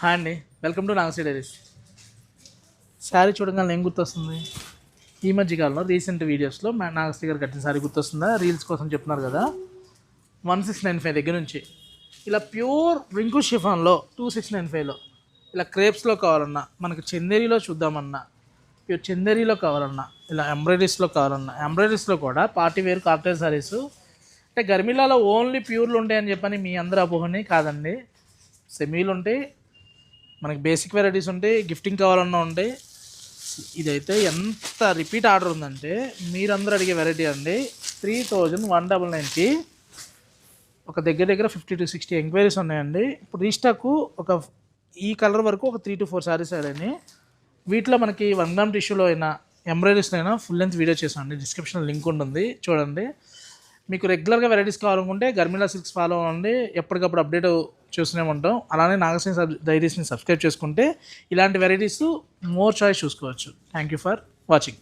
Hi అండి. Welcome to Nagasri diaries. Sari చూడగానే ఏం గుర్తొస్తుంది? ఈ మధ్యకాలంలో రీసెంట్ వీడియోస్లో మా నాగశ్రీ గారు కట్టిన శారీ గుర్తొస్తుందా? రీల్స్ కోసం చెప్తున్నారు కదా? వన్ సిక్స్ నైన్ ఫైవ్ దగ్గర నుంచి. ఇలా ప్యూర్ రింకు షిఫాన్లో టూ సిక్స్ నైన్ ఫైవ్లో. ఇలా క్రేప్స్లో కావాలన్నా మనకు చందేరిలో చూద్దామన్నా ప్యూర్ చందేరిలో కావాలన్నా ఇలా ఎంబ్రాయిడరీస్లో కావాలన్నా ఎంబ్రాయిడరీస్లో కూడా పార్టీ వేర్ కాక్టైల్ శారీస్ అంటే గర్మిలాలో ఓన్లీ ప్యూర్లు ఉంటాయని చెప్పని మీ అందరి అపోహని కాదండి. సెమీలు ఉంటాయి మనకి బేసిక్ వెరైటీస్ ఉంటాయి గిఫ్టింగ్ కావాలన్నా ఉంటాయి ఇదైతే ఎంత రిపీట్ ఆర్డర్ ఉందంటే మీరందరూ అడిగే వెరైటీ అండి. త్రీ థౌజండ్ వన్ డబల్ నైన్కి ఒక దగ్గర దగ్గర ఫిఫ్టీ టు సిక్స్టీ ఎంక్వైరీస్ ఉన్నాయండి. ఇప్పుడు రీస్టాకు ఒక ఈ కలర్ వరకు ఒక త్రీ టు ఫోర్ శారీస్ అయినాయి వీటిలో మనకి వన్ గ్రామ్ టిష్యూలో అయినా ఎంబ్రాయిడరీస్లో అయినా ఫుల్ లెంత్ వీడియో చేసామండి డిస్క్రిప్షన్ లింక్ ఉంటుంది చూడండి. మీకు రెగ్యులర్గా వెరైటీస్ కావాలనుకుంటే గర్మిలా సిల్క్స్ ఫాలో అవ్వండి. ఎప్పటికప్పుడు అప్డేట్ చూస్తూనే ఉంటాం అలానే నాగసేన సబ్ డైరీస్ని సబ్స్క్రైబ్ చేసుకుంటే ఇలాంటి వెరైటీస్ మోర్ చాయిస్ చూసుకోవచ్చు. Thank you for watching